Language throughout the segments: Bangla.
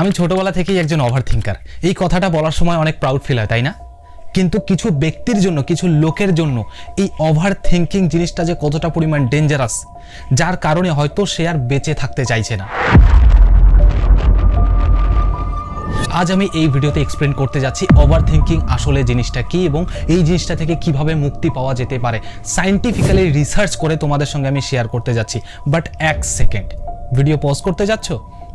আমি ছোটবেলা থেকেই একজন ওভার থিঙ্কার এই কথাটা বলার সময় অনেক প্রাউড ফিল হয়, তাই না? কিন্তু কিছু ব্যক্তির জন্য, কিছু লোকের জন্য এই ওভার থিঙ্কিং জিনিসটা যে কতটা পরিমাণ ডেঞ্জারাস যার কারণে হয়তো সে আর বেঁচে থাকতে চাইছে না। আজ আমি এই ভিডিওতে এক্সপ্লেন করতে যাচ্ছি ওভার থিঙ্কিং আসলে জিনিসটা কি এবং এই জিনিসটা থেকে কীভাবে মুক্তি পাওয়া যেতে পারে। সাইন্টিফিক্যালি রিসার্চ করে তোমাদের সঙ্গে আমি শেয়ার করতে যাচ্ছি। বাট এক সেকেন্ড ভিডিও পজ করতে যাচ্ছ?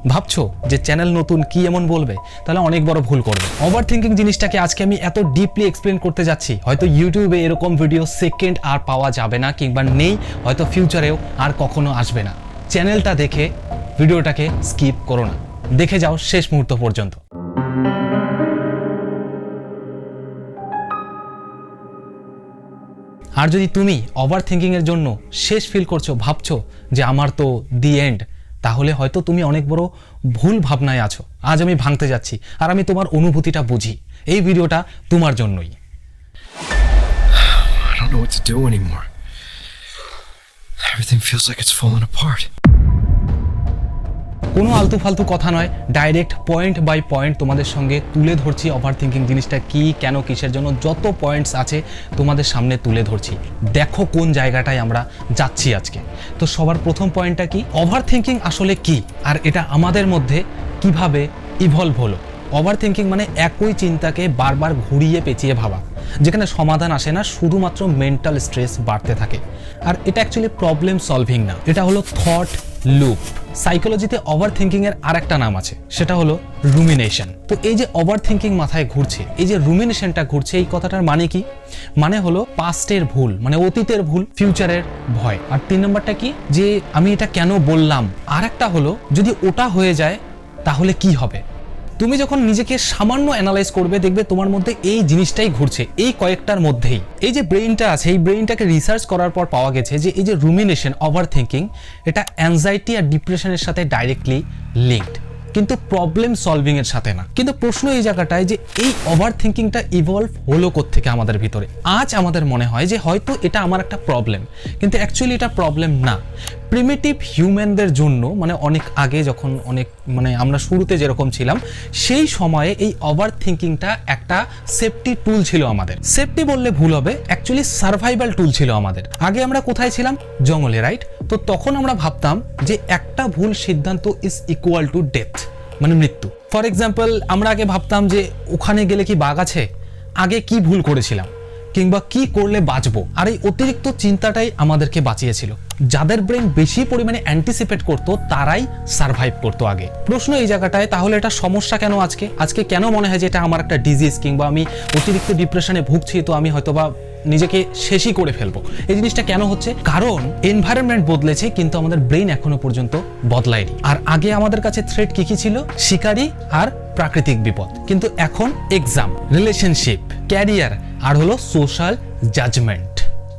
ভাবছ যে চ্যানেল নতুন কি এমন বলবে? তাহলে অনেক বড় ভুল করবে। ওভার থিঙ্কিং জিনিসটাকে আজকে আমি এত ডিপলি এক্সপ্লেন করতে যাচ্ছি, হয়তো ইউটিউবে এরকম ভিডিও সেকেন্ড আর পাওয়া যাবে না, কিংবা নেই, হয়তো ফিউচারেও আর কখনো আসবে না। চ্যানেলটা দেখে ভিডিওটাকে স্কিপ করো না। দেখে যাও শেষ মুহূর্ত পর্যন্ত। আর যদি তুমি ওভার থিঙ্কিংয়ের জন্য শেষ ফিল করছ, ভাবছ যে আমার তো দি এন্ড তাহলে হয়তো তুমি অনেক বড় ভুল ভাবনায় আছো আজ আমি ভাঙতে যাচ্ছি, আর আমি তোমার অনুভূতিটা বুঝি এই ভিডিওটা তোমার জন্যই. Everything feels like it's falling apart. কোনো আলতু ফালতু কথা নয় ডাইরেক্ট পয়েন্ট বাই পয়েন্ট তোমাদের সঙ্গে তুলে ধরছি ওভার থিঙ্কিং জিনিসটা কি, কেন, কিসের জন্য, যত পয়েন্টস আছে তোমাদের সামনে তুলে ধরছি। দেখো কোন জায়গাটায় আমরা যাচ্ছি আজকে। তো সবার প্রথম পয়েন্টটা কি? ওভার থিঙ্কিং আসলে কি? আর এটা আমাদের মধ্যে কীভাবে ইভলভ হলো? ওভার থিঙ্কিং মানে একই চিন্তাকে বারবার ঘুরিয়ে পেঁচিয়ে ভাবা, যেখানে সমাধান আসে না, শুধুমাত্র মেন্টাল স্ট্রেস বাড়তে থাকে। আর এটা অ্যাকচুয়ালি প্রবলেম সলভিং না, এটা হলো থট লুপ সাইকোলজিতে ওভার থিঙ্কিং এর আরেকটা নাম আছে, সেটা হলো রুমিনেশন। তো এই যে ওভার থিঙ্কিং মাথায় ঘুরছে, এই যে রুমিনেশনটা ঘুরছে, এই কথাটার মানে কি? মানে হলো পাস্টের ভুল মানে অতীতের ভুল, ফিউচারের ভয়। আর তিন নম্বরটা কি? যে আমি এটা কেন বললাম? আর একটা হলো, যদি ওটা হয়ে যায়, তাহলে কি হবে? তুমি যখন নিজেকে সামান্য অ্যানালাইজ করবে, দেখবে তোমার মধ্যে এই জিনিসটাই ঘুরছে, এই কয়েকটার মধ্যেই। এই যে ব্রেইনটা আছে, এই ব্রেইনটাকে রিসার্চ করার পর পাওয়া গেছে যে এই যে রুমিনেশন ওভার থিঙ্কিং এটা অ্যাংজাইটি আর ডিপ্রেশনের সাথে ডাইরেক্টলি লিঙ্কড কিন্তু প্রবলেম সলভিং এর সাথে না। কিন্তু প্রশ্ন এই জায়গাটায় যে এই ওভার থিঙ্কিংটা ইভলভ হলো থেকে আমাদের ভিতরে? আজ আমাদের মনে হয় যে হয়তো এটা আমার একটা প্রবলেম কিন্তু অ্যাকচুয়ালি এটা প্রবলেম না। প্রিমিটিভ হিউম্যানদের জন্য মানে অনেক আগে যখন অনেক মানে আমরা শুরুতে যেরকম ছিলাম, সেই সময়ে এই ওভার থিঙ্কিংটা একটা সেফটি টুল ছিল আমাদের। সেফটি বললে ভুল হবে অ্যাকচুয়ালি সার্ভাইভাল টুল ছিল আমাদের। আগে আমরা কোথায় ছিলাম? জঙ্গলে রাইট তো তখন আমরা ভাবতাম যে একটা ভুল সিদ্ধান্ত ইজ ইকুয়াল টু ডেথ মানে মৃত্যু। ফর এক্সাম্পল আমরা আগে ভাবতাম যে ওখানে গেলে কি বাঘ আছে? আগে কি ভুল করেছিলাম? কিংবা কি করলে বাঁচবো? আর এই অতিরিক্ত চিন্তাটাই আমাদেরকে বাঁচিয়েছিল। যাদের ব্রেন বেশি পরিমাণে অ্যান্টিসিপেট করতো, তারাই সার্ভাইভ করতো আগে। প্রশ্ন এই জায়গাটায়, তাহলে এটা সমস্যা কেন আজকে? আজকে কেন মনে হয় যে এটা আমার একটা ডিজিজ কিংবা আমি অতিরিক্ত ডিপ্রেশনে ভুগছি, তো আমি হয়তোবা নিজেকে শেষই করে ফেলব? এই জিনিসটা কেন হচ্ছে? কারণ এনভায়রনমেন্ট বদলেছে, কিন্তু আমাদের ব্রেন এখনও পর্যন্ত বদলায়নি। আর আগে আমাদের কাছে থ্রেট কি কি ছিল? শিকারি আর প্রাকৃতিক বিপদ। কিন্তু এখন এক্সাম রিলেশনশিপ ক্যারিয়ার আর হলো সোশ্যাল জাজমেন্ট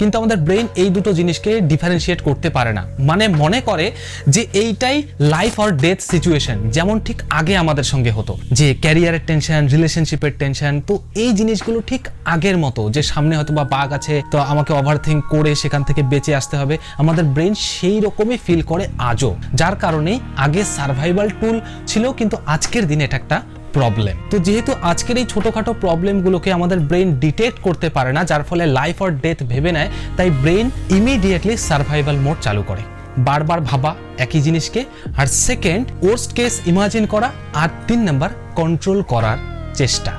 কিন্তু আমাদের ব্রেন এই দুটো জিনিসকে ডিফারেন্সিয়েট করতে পারে না। মানে মনে করে যে এইটাই লাইফ অর ডেথ সিচুয়েশন যেমন ঠিক আগে আমাদের সঙ্গে হতো। যে ক্যারিয়ারের টেনশন রিলেশনশিপের টেনশন তো এই জিনিসগুলো ঠিক আগের মতো। যে সামনে হয়তো বা বাঘ আছে, তো আমাকে ওভার থিঙ্ক করে সেখান থেকে বেঁচে আসতে হবে। আমাদের ব্রেন সেই রকমই ফিল করে আজও। যার কারণেই আগে সার্ভাইভাল টুল ছিল, কিন্তু আজকের দিনে এটা একটা প্রবলেম তো যেহেতু আজকের এই ছোটোখাটো প্রবলেমগুলোকে আমাদের ব্রেন ডিটেক্ট করতে পারে না, যার ফলে লাইফ অর ডেথ ভেবে নেয়, তাই ব্রেন ইমিডিয়েটলি সার্ভাইভাল মোড চালু করে। বারবার ভাবা একই জিনিসকে, আর সেকেন্ড ওর্স্ট কেস ইমাজিন করা, আর তিন নাম্বার কন্ট্রোল করার চেষ্টা।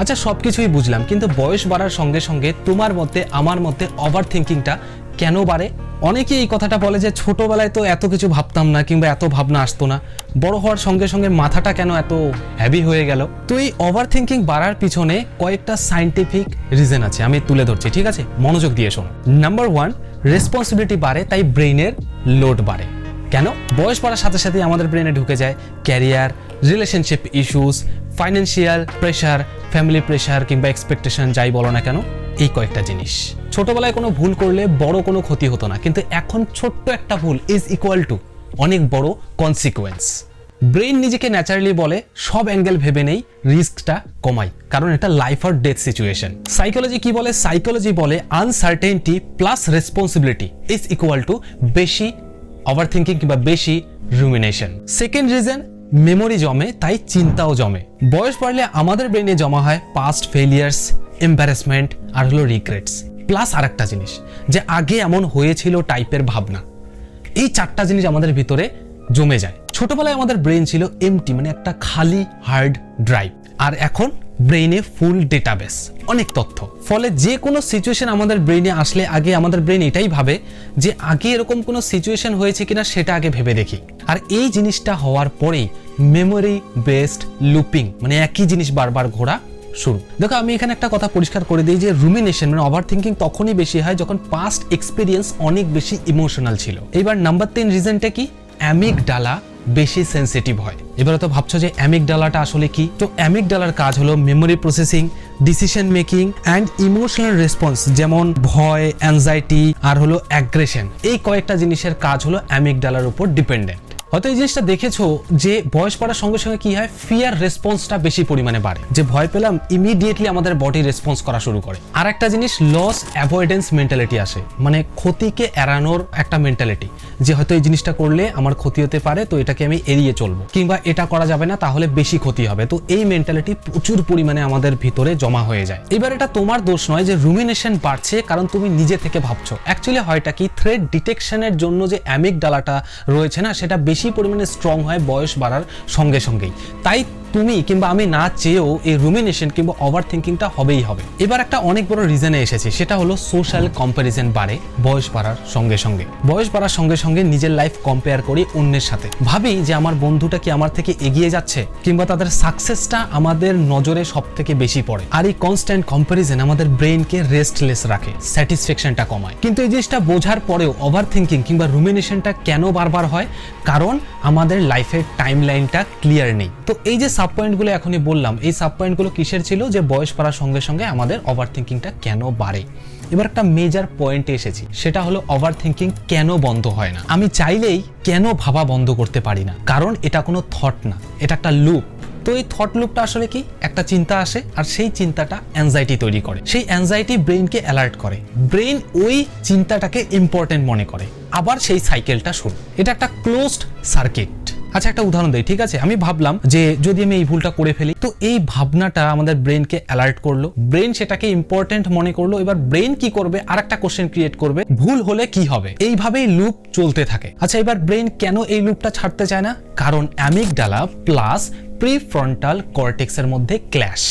আচ্ছা সব কিছুই বুঝলাম, কিন্তু বয়স বাড়ার সঙ্গে সঙ্গে তোমার মধ্যে, আমার মধ্যে ওভার থিঙ্কিংটা কেন বাড়ে? অনেকেই এই কথাটা বলে যে ছোটবেলায় তো এত কিছু ভাবতাম না কিংবা এত ভাবনা আসতো না। বড় হওয়ার সঙ্গে সঙ্গে মাথাটা কেন এত হ্যাভি হয়ে গেল? তো এই ওভার থিঙ্কিং বাড়ার পিছনে কয়েকটা সাইন্টিফিক রিজন আছে, আমি তুলে ধরছি, ঠিক আছে? মনোযোগ দিয়ে শোনো। নাম্বার ওয়ান রেসপন্সিবিলিটি বাড়ে, তাই ব্রেইনের লোড বাড়ে। কেন? বয়স বাড়ার সাথে সাথে আমাদের ব্রেনে ঢুকে যায় career relationship issues financial pressure family pressure কিংবা এক্সপেকটেশন যাই বলো না কেন, এই কয়েকটা জিনিস। ছোটবেলায় কোনো ভুল করলে বড় কোনো ক্ষতি হতো না, কিন্তু এখন ছোট্ট একটা ভুল ইজ ইকুয়াল টু অনেক বড় কনসিকুয়েন্স ব্রেন নিজেকে ন্যাচারালি বলে, সব অ্যাঙ্গেল ভেবে নেই রিস্কটা কমাই, কারণ এটা life or death situation psychology কি বলে? সাইকোলজি বলে uncertainty plus responsibility is equal to বেশি ওভার থিঙ্কিং কিংবা বেশি রুমিনেশন সেকেন্ড রিজন মেমোরি জমে, তাই চিন্তাও জমে। বয়স বাড়লে আমাদের ব্রেনে জমা হয় পাস্ট ফেলিয়ার্স এম্বারেসমেন্ট আর হলো রিগ্রেটস প্লাস আরেকটা জিনিস, যে আগে এমন হয়েছিল টাইপের ভাবনা। এই চারটা জিনিস আমাদের ভিতরে জমে যায়। ছোটবেলায় আমাদের ব্রেন ছিল এমটি মানে একটা খালি হার্ড ড্রাইভ আর এখন ব্রেইনে ফুল ডেটাবেস অনেক তথ্য। ফলে যে কোনো সিচুয়েশন আমাদের ব্রেইনে আসলে আগে আমাদের ব্রেন এটাই ভাবে যে আগে এরকম কোনো সিচুয়েশন হয়েছে কিনা সেটা আগে ভেবে দেখি। আর এই জিনিসটা হওয়ার পরেই মেমোরি বেসড লুপিং মানে একই জিনিস বারবার ঘোরা শুরু দেখো আমি এখানে একটা কথা পরিষ্কার করে দিই যে রুমিনেশন মানে ওভার থিঙ্কিং তখনই বেশি হয় যখন পাস্ট এক্সপিরিয়েন্স অনেক বেশি ইমোশনাল ছিল। এবার নাম্বার তিন রিজনটা কি? অ্যামিক ডালা বেশি সেন্সিটিভ হয়। এবারে তো ভাবছ যে অ্যামিক ডালাটা আসলে কি? তো অ্যামিক ডালার কাজ হলো memory processing decision making and emotional response যেমন ভয় অ্যাংজাইটি আর হলো অ্যাগ্রেশন এই কয়েকটা জিনিসের কাজ হলো অ্যামিক ডালার উপর ডিপেন্ডেন্ট হয়তো এই জিনিসটা দেখেছ যে বয়স বাড়ার সঙ্গে সঙ্গে কি হয়? ফিয়ার রেসপন্সটা বেশি পরিমাণে বাড়ে। যে ভয় পেলাম ইমিডিয়েটলি আমাদের বডি রেসপন্স করা শুরু করে। আর একটা জিনিস লস অ্যাভয়েডেন্স মেন্টালিটি আসে। মানে ক্ষতিকে এড়ানোর একটা মেন্টালিটি যে হয়তো এই জিনিসটা করলে আমার ক্ষতি হতে পারে, তো এটাকে আমি এড়িয়ে চলবো। কিংবা এটা করা যাবে না, তাহলে বেশি ক্ষতি হবে। তো এই মেন্টালিটি প্রচুর পরিমাণে আমাদের ভিতরে জমা হয়ে যায়। এবার এটা তোমার দোষ নয় যে রুমিনেশন বাড়ছে, কারণ তুমি নিজে থেকে ভাবছ। অ্যাকচুয়ালি হয়টা কি থ্রেড ডিটেকশনের জন্য যে অ্যামিক ডালাটা রয়েছে না, সেটা বেশি পরিমাণে স্ট্রং হয় বয়স বাড়ার সঙ্গে সঙ্গেই। তাই তুমি কিংবা আমি না চেয়েও এই রুমিনেশন কিংবা ওভার থিঙ্কিংটা হবেই হবে। এবার একটা অনেক বড় রিজনে এসেছে, সেটা হলো সোশ্যাল কম্প্যারিজন বাড়ে বয়স বাড়ার সঙ্গে সঙ্গে। বয়স বাড়ার সঙ্গে সঙ্গে নিজের লাইফ কম্পেয়ার করি অন্যের সাথে। ভাবি যে আমার বন্ধুটা কি আমার থেকে এগিয়ে যাচ্ছে, কিংবা তাদের সাকসেসটা আমাদের নজরে সব থেকে বেশি পড়ে। আর এই কনস্ট্যান্ট কম্প্যারিজন আমাদের ব্রেনকে রেস্টলেস রাখে স্যাটিসফ্যাকশনটা কমায়। কিন্তু এই জিনিসটা বোঝার পরেও ওভার থিঙ্কিং কিংবা রুমিনেশনটা কেন বারবার হয়? কারণ আমাদের লাইফের টাইম লাইনটা ক্লিয়ার নেই। তো এই যে সাব পয়েন্টগুলো এখনই বললাম। এই সাব পয়েন্টগুলো কিসের ছিল? যে বয়স বাড়ার সঙ্গে সঙ্গে আমাদের ওভার থিঙ্কিংটা কেন বাড়ে? এবার একটা মেজার পয়েন্টে এসেছি। সেটা হলো ওভার থিঙ্কিং কেন বন্ধ হয় না? আমি চাইলেই কেন ভাবা বন্ধ করতে পারি না? কারণ এটা কোনো থট না। এটা একটা লুপ তো এই থট লুপটা আসলে কি? একটা চিন্তা আসে আর সেই চিন্তাটা অ্যাংজাইটি তৈরি করে। সেই অ্যাংজাইটি ব্রেনকে অ্যালার্ট করে। ব্রেন ওই চিন্তাটাকে ইম্পর্টেন্ট মনে করে। আবার সেই সাইকেলটা শুরু। এটা একটা ক্লোজড সার্কিট আচ্ছা একটা উদাহরণ দেয় ঠিক আছে? আমি ভাবলাম যে যদি আমি এই ভুলটা করে ফেলি, তো এই ভাবনাটা আমাদের ব্রেনকে অ্যালার্ট করল। ব্রেন সেটাকে ইম্পর্টেন্ট মনে করল, এবার ব্রেন কি করবে? আর একটা কোশ্চেন ক্রিয়েট করবে, ভুল হলে কি হবে? এইভাবেই লুপ চলতে থাকে। আচ্ছা এবার ব্রেন কেন এই লুপটা ছাড়তে চায় না? কারণ অ্যামিকডালা প্লাস প্রিফ্রন্টাল কর্টেক্সের মধ্যে ক্ল্যাশ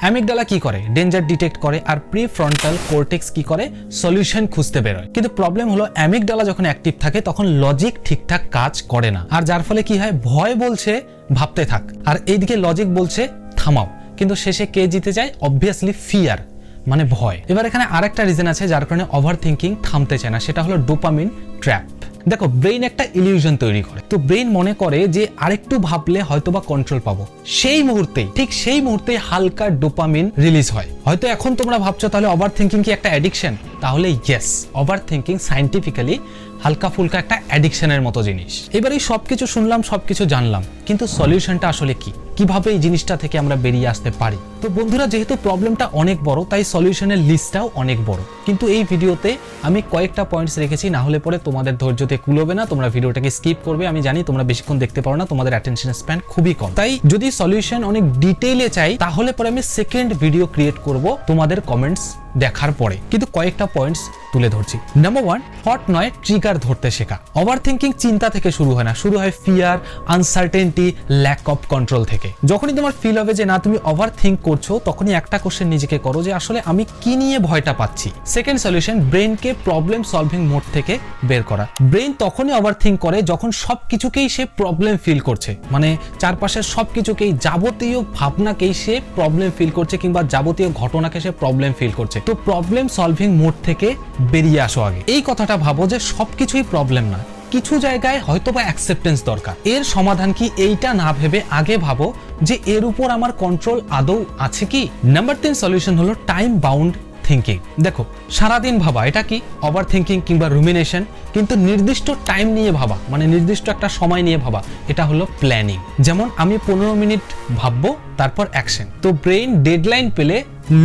অ্যামিকডালা কি করে? ডেঞ্জার ডিটেক্ট করে আর প্রি ফ্রন্টাল কোর্টেক্স কি করে? সলিউশন খুঁজতে বেরোয়। কিন্তু প্রবলেম হলো অ্যামিকডালা যখন অ্যাক্টিভ থাকে তখন লজিক ঠিকঠাক কাজ করে না। আর যার ফলে কি হয়? ভয় বলছে, ভাবতে থাক। আর এইদিকে লজিক বলছে, থামাও। কিন্তু শেষে কে জিতে যায়? অবভিয়াসলি ফিয়ার মানে ভয়। এবার এখানে আরেকটা রিজন আছে যার কারণে ওভার থিঙ্কিং থামতে চায় না। সেটা হলো ডোপামিন ট্র্যাপ দেখো ব্রেন একটা ইলিউশন তৈরি করে। তো ব্রেন মনে করে যে আরেকটু ভাবলে হয়তোবা কন্ট্রোল পাবো। সেই মুহূর্তেই, ঠিক সেই মুহূর্তে হালকা ডোপামিন রিলিজ হয়। হয়তো এখন তোমরা ভাবছ, তাহলে ওভার থিঙ্কিং কি একটা অ্যাডিকশন তাহলে ইয়েস ওভার থিঙ্কিং সাইন্টিফিক্যালি হালকা ফুলকা একটা অ্যাডিকশনের মতো জিনিস। এবার এই সবকিছু শুনলাম, সবকিছু জানলাম, কিন্তু সলিউশনটা আসলে কি? কীভাবে এই জিনিসটা থেকে আমরা বেরিয়ে আসতে পারি? তো বন্ধুরা, যেহেতু প্রবলেমটা অনেক বড়, তাই সলিউশনের লিস্টটাও অনেক বড়। কিন্তু এই ভিডিওতে আমি কয়েকটা পয়েন্টস রেখেছি, না হলে পরে তোমাদের ধৈর্যতে কুলোবে না, তোমরা ভিডিওটাকে স্কিপ করবে। আমি জানি তোমরা বেশিক্ষণ দেখতে পারো না, তোমাদের অ্যাটেনশন স্প্যান খুবই কম। তাই যদি সলিউশন অনেক ডিটেইলে চাই, তাহলে পরে আমি সেকেন্ড ভিডিও ক্রিয়েট করব তোমাদের কমেন্টস দেখার পরে। কিন্তু কয়েকটা পয়েন্টস তুলে ধরছি। নাম্বার ওয়ান হট নয় ট্রিগার ধরতে শেখা। ওভার থিঙ্কিং চিন্তা থেকে শুরু হয় না। শুরু হয় fear uncertainty lack of control থেকে। যখনই তোমার ফিল হবে যে না, তুমি ওভার থিঙ্ক করছ, তখনই একটা কোশ্চেন নিজেকে করো যে, আসলে আমি কি নিয়ে ভয়টা পাচ্ছি? সেকেন্ড সলিউশন ব্রেনকে প্রবলেম সলভিং মোড থেকে বের করা। ব্রেন তখনই ওভার থিঙ্ক করে যখন সব কিছুকেই সে প্রবলেম ফিল করছে। মানে চারপাশের সব কিছুকেই যাবতীয় ভাবনাকেই সে প্রবলেম ফিল করছে কিংবা যাবতীয় ঘটনাকে সে প্রবলেম ফিল করছে। তো প্রবলেম সলভিং মোড থেকে বেরিয়ে আসো আগে। এই কথাটা ভাবো যে সবকিছুই প্রবলেম না। কিছু জায়গায় হয়তো বা অ্যাকসেপ্টেন্স দরকার। এর সমাধান কি এইটা না ভেবে আগে ভাবো যে এর উপর আমার কন্ট্রোল আদৌ আছে কি? নাম্বার তিন সলিউশন হলো টাইম বাউন্ড থিঙ্কিং দেখো, সারাদিন ভাবা, এটা কি? ওভার থিঙ্কিং কিংবা রুমিনেশন কিন্তু নির্দিষ্ট টাইম নিয়ে ভাবা মানে নির্দিষ্ট একটা সময় নিয়ে ভাবা, এটা হলো প্ল্যানিং যেমন আমি পনেরো মিনিট ভাববো, তারপর অ্যাকশন তো ব্রেন ডেডলাইন পেলে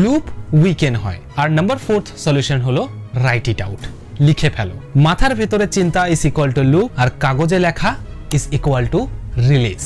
লুপ উইকেন হয়। আর নাম্বার ফোর্থ সলিউশন হলো রাইট ইট আউট লিখে ফেলো। মাথার ভেতরে চিন্তা ইজ ইকুয়াল টু লুপ আর কাগজে লেখা ইজ ইকুয়াল টু রিলিজ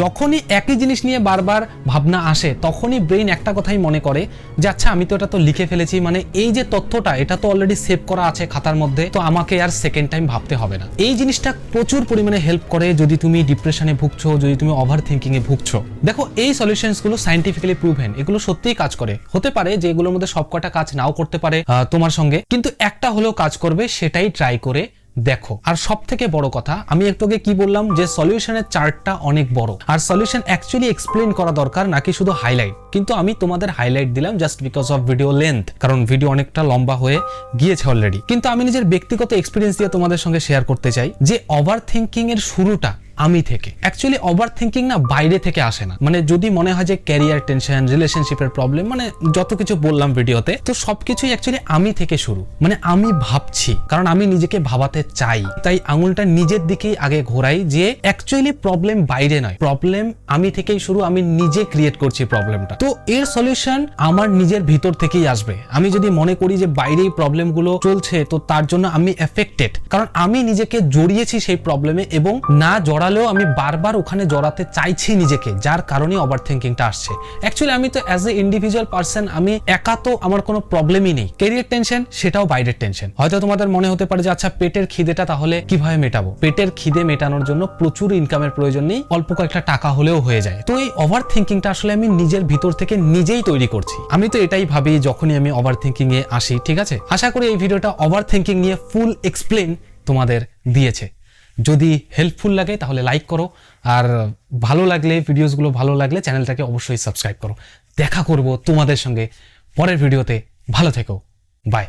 যখনই একই জিনিস নিয়ে বারবার ভাবনা আসে, তখনই ব্রেইন একটা কথাই মনে করে যে আচ্ছা আমি তো এটা তো লিখে ফেলেছি। মানে এই যে তথ্যটা, এটা তো অলরেডি সেভ করা আছে খাতার মধ্যে, তো আমাকে আর সেকেন্ড টাইম ভাবতে হবে না। এই জিনিসটা প্রচুর পরিমাণে হেল্প করে যদি তুমি ডিপ্রেশনে ভুগছো, যদি তুমি ওভার থিঙ্কিং এ ভুগছো। দেখো, এই সলিউশনসগুলো সাইন্টিফিক্যালি প্রুভেন এগুলো সত্যিই কাজ করে। হতে পারে যে, এগুলোর মধ্যে সবকটা কাজ নাও করতে পারে তোমার সঙ্গে, কিন্তু একটা হলেও কাজ করবে, সেটাই ট্রাই করে দেখো। আর সব থেকে বড় কথা, আমি একটু আগে কি বললাম যে সলিউশনের চার্টটা অনেক বড়। আর সলিউশন অ্যাকচুয়ালি এক্সপ্লেন করা দরকার, নাকি শুধু হাইলাইট কিন্তু আমি তোমাদের হাইলাইট দিলাম just because of video length কারণ ভিডিও অনেকটা লম্বা হয়ে গিয়েছে অলরেডি কিন্তু আমি নিজের ব্যক্তিগত এক্সপিরিয়েন্স দিয়ে তোমাদের সঙ্গে শেয়ার করতে চাই যে ওভার থিঙ্কিং এর শুরুটা আমি থেকে। অ্যাকচুয়ালি ওভার থিঙ্কিং না বাইরে থেকে আসে না। মানে যদি মনে হয় যে ক্যারিয়ার টেনশন রিলেশনশিপের প্রবলেম মানে যত কিছু বললাম ভিডিওতে, তো সবকিছুই অ্যাকচুয়ালি আমি থেকে শুরু। মানে আমি ভাবছি, কারণ আমি নিজেকে ভাবাতে চাই। তাই আঙুলটা নিজের দিকেই আগে ঘোরাই যে অ্যাকচুয়ালি প্রবলেম বাইরে নয়। প্রবলেম আমি থেকেই শুরু, আমি নিজে ক্রিয়েট করছি প্রবলেমটা তো এর সলিউশন আমার নিজের ভিতর থেকেই আসবে। আমি যদি মনে করি যে বাইরেই প্রবলেমগুলো চলছে, তো তার জন্য আমি এফেক্টেড কারণ আমি নিজেকে জড়িয়েছি সেই প্রবলেমে এবং না জড়ালেও আমি বারবার ওখানে জড়াতে চাইছি নিজেকে, যার কারণে ওভার থিঙ্কিংটা আসছে। অ্যাকচুয়ালি আমি তো অ্যাজ এ ইন্ডিভিজুয়াল পার্সন আমি একা তো আমার কোনো প্রবলেমই নেই। কেরিয়ার টেনশন সেটাও বাইরের টেনশন হয়তো তোমাদের মনে হতে পারে যে আচ্ছা পেটের খিদেটা তাহলে কীভাবে মেটাবো? পেটের খিদে মেটানোর জন্য প্রচুর ইনকামের প্রয়োজন নেই, অল্প কয়েকটা টাকা হলেও হয়ে যায়। তো এই ওভার থিঙ্কিংটা আসলে আমি নিজের ভিতর থেকে নিজেই তৈরি করছি। আমি তো এটাই ভাবি যখনই আমি ওভার থিঙ্কিং এ আসি, ঠিক আছে? আশা করি এই ভিডিওটা ওভার থিঙ্কিং নিয়ে ফুল এক্সপ্লেন তোমাদের দিয়েছে। যদি হেল্পফুল লাগে, তাহলে লাইক করো। আর ভালো লাগলে ভিডিওসগুলো ভালো লাগলে চ্যানেলটাকে অবশ্যই সাবস্ক্রাইব করো। দেখা করব তোমাদের সঙ্গে পরের ভিডিওতে ভালো থেকো। বাই